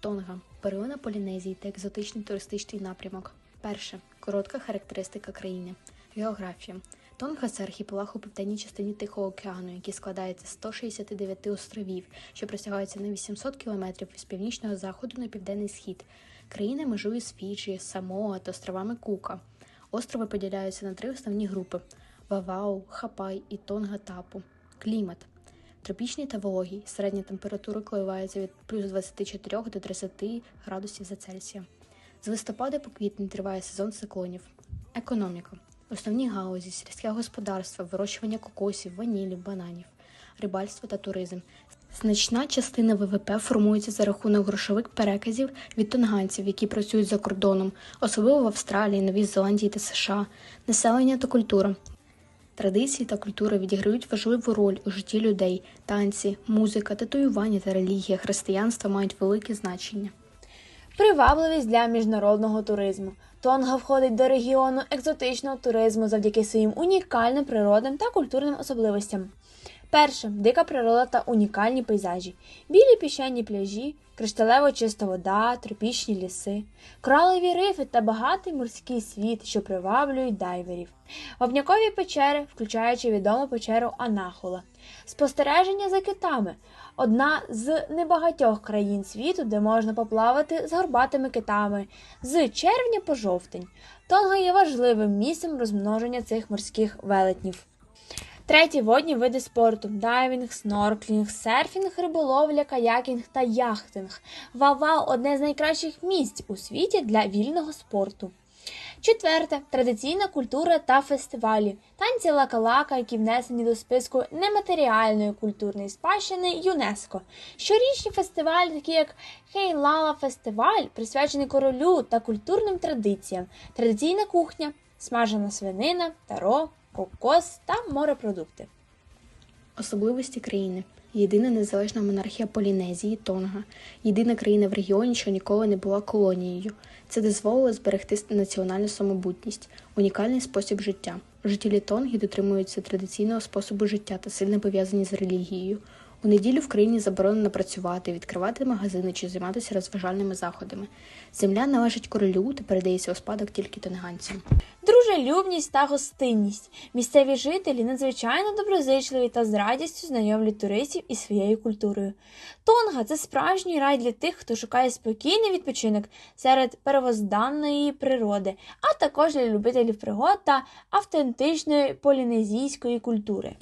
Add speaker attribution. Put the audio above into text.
Speaker 1: Тонга первина Полінезії та екзотичний туристичний напрямок. Перше коротка характеристика країни. Географія. Тонга це архіпелаг у південній частині Тихого океану, який складається з 169 островів, що простягаються на 800 кілометрів з північного заходу на південний схід. Країна межує з Фіджі, Самоа та островами Кука. Острови поділяються на три основні групи: Вавау, Хапай і Тонга-Тапу. Клімат. Тропічний та вологий. Середня температура коливається від плюс 24 до 30 градусів за Цельсія. З листопада по квітень триває сезон циклонів. Економіка. Основні галузі сільське господарство, вирощування кокосів, ванілі, бананів, рибальство та туризм. Значна частина ВВП формується за рахунок грошових переказів від тонганців, які працюють за кордоном, особливо в Австралії, Новій Зеландії та США, населення та культура. Традиції та культура відіграють важливу роль у житті людей. Танці, музика, татуювання та релігія християнства мають велике значення.
Speaker 2: Привабливість для міжнародного туризму. Тонга входить до регіону екзотичного туризму завдяки своїм унікальним природним та культурним особливостям. Перше дика природа та унікальні пейзажі, білі піщані пляжі, кришталево чиста вода, тропічні ліси, коралові рифи та багатий морський світ, що приваблюють дайверів, вапнякові печери, включаючи відому печеру Анахола, спостереження за китами одна з небагатьох країн світу, де можна поплавати з горбатими китами з червня по жовтень. Тонга є важливим місцем розмноження цих морських велетнів. Треті водні види спорту: дайвінг, снорклінг, серфінг, риболовля, каякінг та яхтинг. Вавал одне з найкращих місць у світі для вільного спорту. Четверте традиційна культура та фестивалі. Танці лакалака, які внесені до списку нематеріальної культурної спадщини ЮНЕСКО. Щорічні фестивалі, такі як Хейлала фестиваль, присвячений королю та культурним традиціям, традиційна кухня, смажена свинина, таро, кокос та морепродукти.
Speaker 1: Особливості країни. Єдина незалежна монархія Полінезії Тонга, єдина країна в регіоні, що ніколи не була колонією. Це дозволило зберегти національну самобутність, унікальний спосіб життя. Жителі Тонги дотримуються традиційного способу життя та сильно пов'язані з релігією. У неділю в країні заборонено працювати, відкривати магазини чи займатися розважальними заходами. Земля належить королю та передається у спадок тільки тонганцям.
Speaker 2: Дружелюбність та гостинність. Місцеві жителі надзвичайно доброзичливі та з радістю знайомлять туристів із своєю культурою. Тонга це справжній рай для тих, хто шукає спокійний відпочинок серед первозданної природи, а також для любителів пригод та автентичної полінезійської культури.